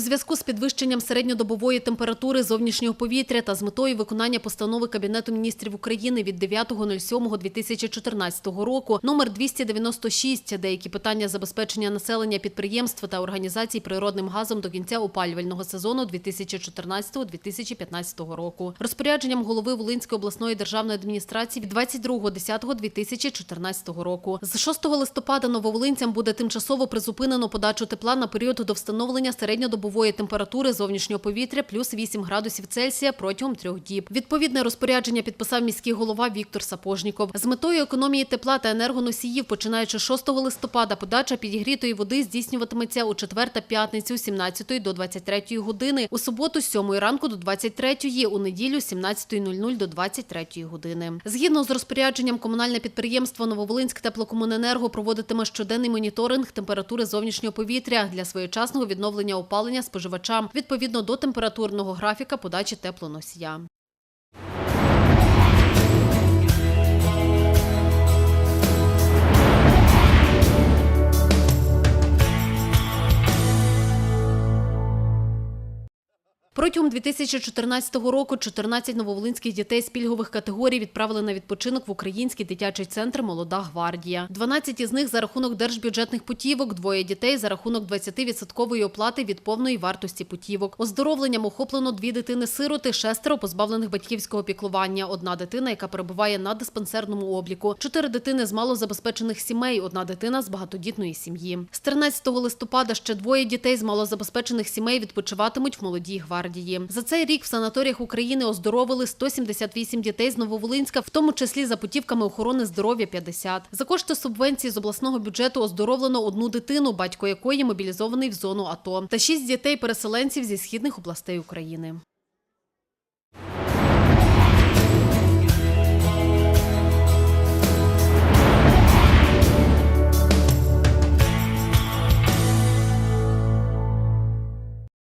зв'язку з підвищенням середньодобової температури зовнішнього повітря та з метою виконання постанови Кабінету міністрів України від 9.07.2014 року номер 296 деякі питання забезпечення населення підприємств та організацій природним газом до кінця опалювального сезону 2014-2015 року. Розпорядженням голови Волинської обласної державної адміністрації від 22.10.2014 року. З 6 листопада нововолинцям буде тимчасово призупинено подачу тепла на період до встановлення середньодобової температури зовнішнього повітря плюс 8 градусів Цельсія протягом трьох діб. Відповідне розпорядження підписав міський голова Віктор Сапожніков. З метою економії тепла та енергоносіїв, починаючи 6 листопада, подача підігрітої води здійснюватиметься у четвер та п'ятницю з 17 до 23 години, у суботу з 7 ранку до 23, у неділю 17.00 до 23 години. Згідно з розпорядженням, комунальне підприємство Нововолинськ теплокомуненерго проводитиме щоденний моніторинг температури зовнішнього повітря для своєчасного відновлення опалення споживачам відповідно до температурного графіка подачі теплоносія. Протягом 2014 року 14 нововолинських дітей з пільгових категорій відправили на відпочинок в український дитячий центр Молода гвардія. 12 із них за рахунок держбюджетних путівок, двоє дітей за рахунок 20% оплати від повної вартості путівок. Оздоровленням охоплено дві дитини-сироти, шестеро позбавлених батьківського піклування. Одна дитина, яка перебуває на диспансерному обліку. Чотири дитини з малозабезпечених сімей. Одна дитина з багатодітної сім'ї. З 13 листопада ще двоє дітей з малозабезпечених сімей відпочиватимуть в молодій гвардії. За цей рік в санаторіях України оздоровили 178 дітей з Нововолинська, в тому числі за путівками охорони здоров'я 50. За кошти субвенції з обласного бюджету оздоровлено одну дитину, батько якої мобілізований в зону АТО, та шість дітей-переселенців зі східних областей України.